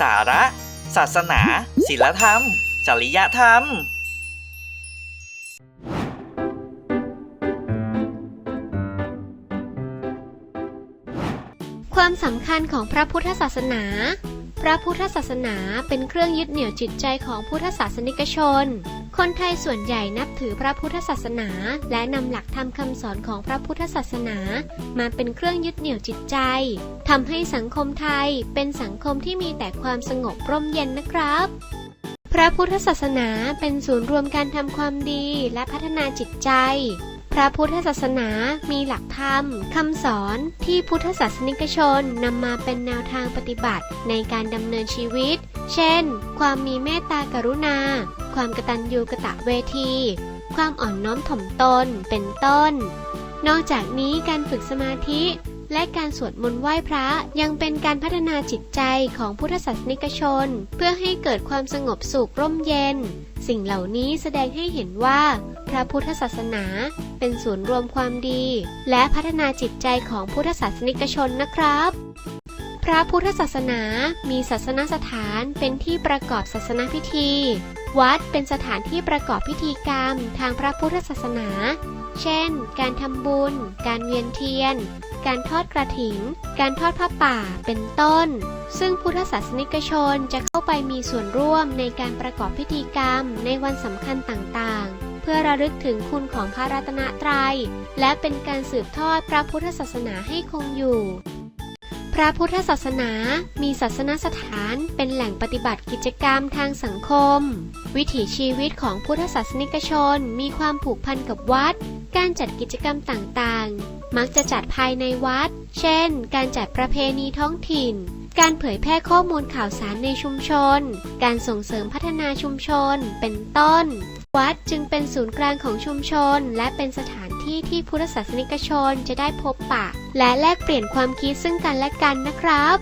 สาระ ศาสนาศิลธรรม จริยธรรม ความสำคัญของพระพุทธศาสนา พระพุทธศาสนาเป็นเครื่องยึดเหนี่ยวจิตใจของพุทธศาสนิกชน คนไทยส่วนใหญ่นับถือพระพุทธศาสนา และนำหลักธรรมคำสอนของพระพุทธศาสนา มาเป็นเครื่องยึดเหนี่ยวจิตใจทำให้สังคมไทยเป็นสังคมที่มีแต่ความสงบร่มเย็นนะครับ พระพุทธศาสนาเป็นศูนย์รวมการทำความดีและพัฒนาจิตใจ พระพุทธศาสนามีหลักธรรมคำสอนที่พุทธศาสนิกชนนำมาเป็นแนวทางปฏิบัติในการดำเนินชีวิต เช่น ความมีเมตตากรุณา ความกตัญญูกะตะเวที ความอ่อนน้อมถ่อมตน เป็นต้น นอกจากนี้การฝึกสมาธิ และการสวดมนต์ไหว้พระยังเป็นการพัฒนาจิตใจของพุทธศาสนิกชน เพื่อให้เกิดความสงบสุขร่มเย็น สิ่งเหล่านี้แสดงให้เห็นว่า พระพุทธศาสนาเป็นศูนย์รวมความดี และพัฒนาจิตใจของพุทธศาสนิกชนนะครับ พระพุทธศาสนามีศาสนสถานเป็นที่ประกอบศาสนพิธี วัดเป็นสถานที่ประกอบพิธีกรรมทางพระพุทธศาสนา เช่น การทำบุญ การเวียนเทียน การทอดกระถิน การทอดผ้าป่า เป็นต้น ซึ่งพุทธศาสนิกชนจะเข้าไปมีส่วนร่วมในการประกอบพิธีกรรมในวันสำคัญต่างๆเพื่อระลึกถึงคุณของพระรัตนตรัย และเป็นการสืบทอดพระพุทธศาสนาให้คงอยู่ พระพุทธศาสนา มีศาสนสถาน เป็นแหล่งปฏิบัติกิจกรรมทางสังคม วิถีชีวิตของพุทธศาสนิกชน มีความผูกพันกับวัด การจัดกิจกรรมต่างๆ มักจะจัดภายในวัด เช่น การจัดประเพณีท้องถิ่น การเผยแพร่ข้อมูลข่าวสารในชุมชน การส่งเสริมพัฒนาชุมชน เป็นต้น วัดจึงเป็นศูนย์กลางของชุมชน และเป็นสถาน ที่ที่พุทธศาสนิกชนจะได้พบปะ และแลกเปลี่ยนความคิดซึ่งกันและกันนะครับ